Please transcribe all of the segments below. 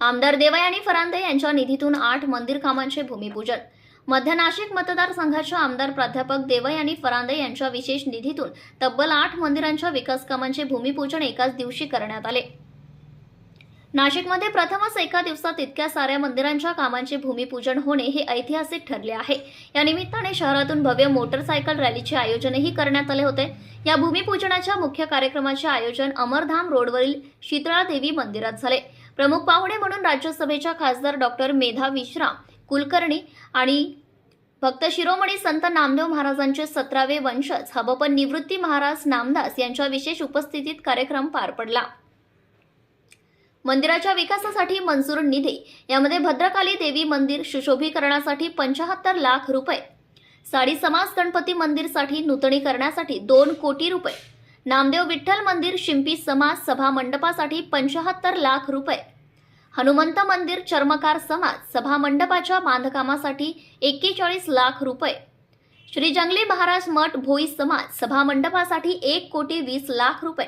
आमदार देवयानी फरांदे यांच्या निधीतून आठ मंदिर कामांचे भूमिपूजन. मध्य नाशिक मतदारसंघाच्या आमदार प्राध्यापक देवय आणि फरांदे यांच्या विशेष निधीतून तब्बल आठ मंदिरांच्या विकास कामांचे भूमिपूजन एकाच दिवशी करण्यात आले. नाशिकमध्ये प्रथमच एका दिवसात इतक्या साऱ्या मंदिरांच्या कामांचे भूमिपूजन होणे हे ऐतिहासिक ठरले आहे. या निमित्ताने शहरातून भव्य मोटरसायकल रॅलीचे आयोजनही करण्यात आले होते. या भूमिपूजनाच्या मुख्य कार्यक्रमाचे आयोजन अमरधाम रोडवरील शीतळा देवी मंदिरात झाले. प्रमुख पाहुणे म्हणून राज्यसभेच्या खासदार डॉक्टर मेधा विश्राम कुलकर्णी आणि भक्त शिरोमणी संत नामदेव महाराजांचे सतरावे वंशज हबपन निवृत्ती महाराज नामदास यांच्या विशेष उपस्थितीत कार्यक्रम पार पडला. मंदिराच्या विकासासाठी मंजूर निधी यामध्ये भद्रकाली देवी मंदिर सुशोभीकरणासाठी पंचाहत्तर लाख रुपये साडी समाज गणपती मंदिरसाठी नूतनीकरणासाठी दोन कोटी रुपये नामदेव विठ्ठल मंदिर शिंपी समाज सभा मंडपासाठी पंचाहत्तर लाख रुपये हनुमंत मंदिर चर्मकार समाज सभा मंडपाच्या बांधकामासाठी एक्केचाळीस लाख रुपये. श्री जंगली महाराज मठ भोई समाज सभा मंडपासाठी एक कोटी वीस लाख रुपये.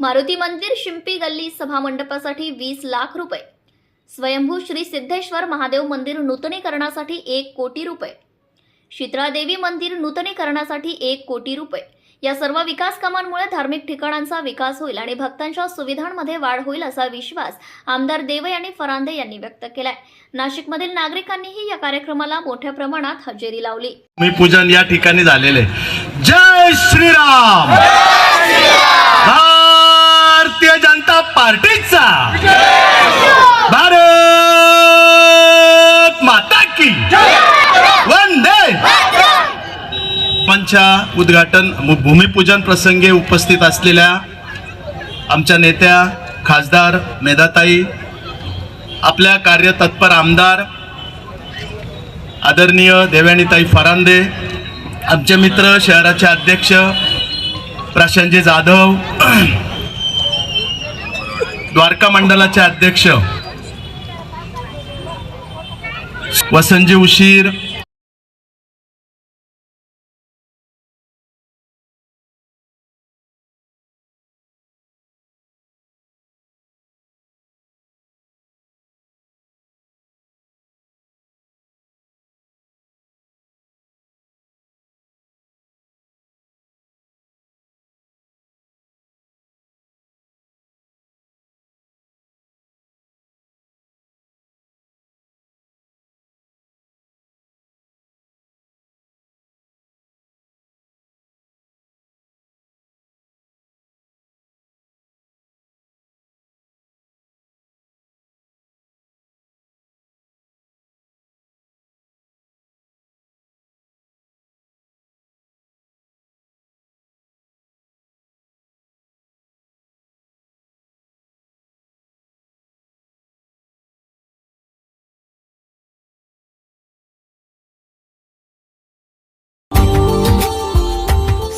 मारुती मंदिर शिंपी गल्ली सभा मंडपासाठी वीस लाख रुपये. स्वयंभू श्री सिद्धेश्वर महादेव मंदिर नूतनीकरणासाठी एक कोटी रुपये. शीतळादेवी मंदिर नूतनीकरणासाठी एक कोटी रुपये. या सर्व विकास कामांमुळे धार्मिक ठिकाणांचा विकास होईल आणि भक्तांच्या सुविधांमध्ये वाढ होईल असा विश्वास आमदार देवयानी फरांदे यांनी व्यक्त केलाय. नाशिकमधील नागरिकांनीही या कार्यक्रमाला मोठ्या प्रमाणात हजेरी लावली. पूजन या ठिकाणी झालेले जय श्रीराम! भारतीय जनता पार्टीचा! पंचा उद्घाटन भूमिपूजन प्रसंगी उपस्थित असलेल्या आमच्या नेत्या खासदार मेधाताई आपल्या कार्यतत्पर आमदार आदरणीय देवयानीताई फरांदे आमचे मित्र शहराचे अध्यक्ष प्रशांतजी जाधव द्वारका मंडळाचे अध्यक्ष वसंतजी उशीर